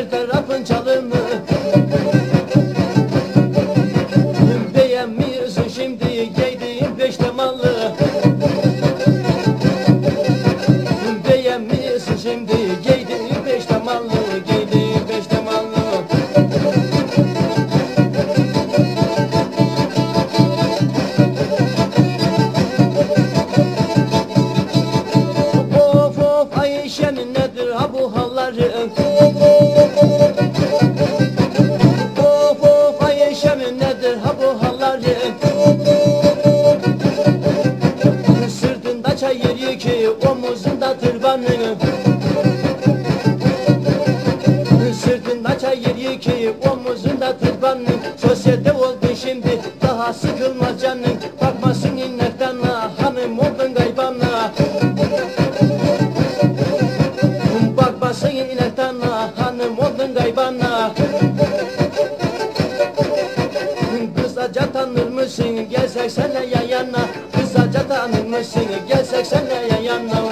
her tarafın çalımı. Beğenmiyorsun şimdi giydiğin beş temallı Beğenmiyorsun şimdi giydiğin beş temallı Giydiğin beş temallı Of of Ayşe'nin nedir ha bu halları tırbanı Sırtında çayır yükü omuzunda tırbanı Sosyete oldun şimdi daha sıkılmaz canın Bakmasın ha hanım oldun gaybana Bakmasın ha hanım oldun gaybana Kısaca tanır mısın? Gelsek senle yan yana. Kısaca tanır mısın? Gelsek senle yan yana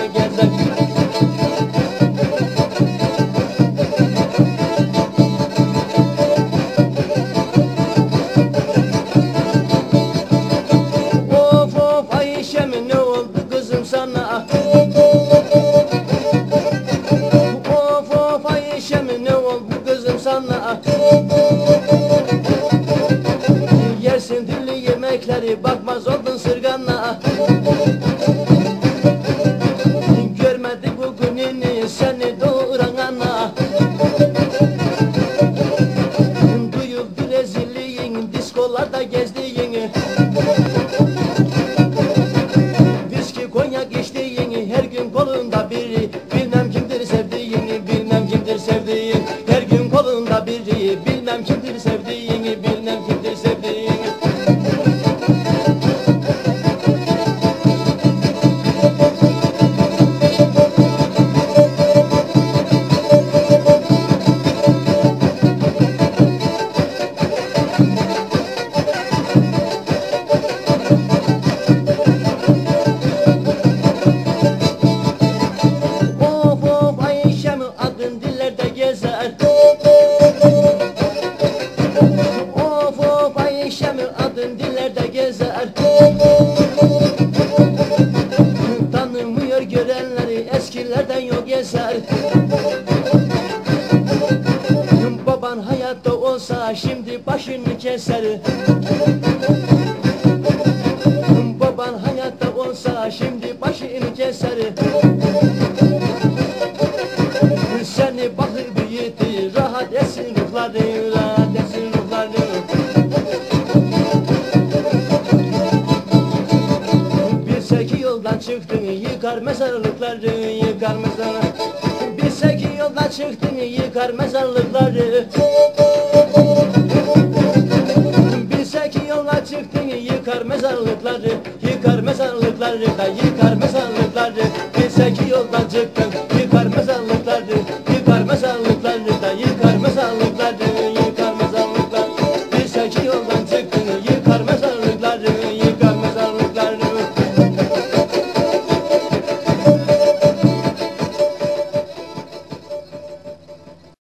yemekleri bakmaz oldun sırgana. Görmedik bugününü seni doğuran ana Duyuldu rezilliğin diskolarda gezdiğini Viski konyak içtiğini her gün kolunda biri Bilmem kimdir sevdiğini bilmem kimdir sevdiğin. Her gün kolunda biri bilmem kimdir sevdiğini Hayatta olsa şimdi başını keser. Baban hayatta olsa şimdi başını keser. Seni bakır büyütü rahat etsin ruhları rahat etsin ruhları. Bilse ki yoldan çıktın yıkar mezarlıkları yıkar mezarlıkları sekin yoldan çıktım yıkar mezarlıkları. Bir sekin yoldan çıktım yıkar mezarlıkları. Yıkar mezarlıkları da yıkar mezarlıkları. Bir sekin yoldan çıktım yıkar mezarlıkları.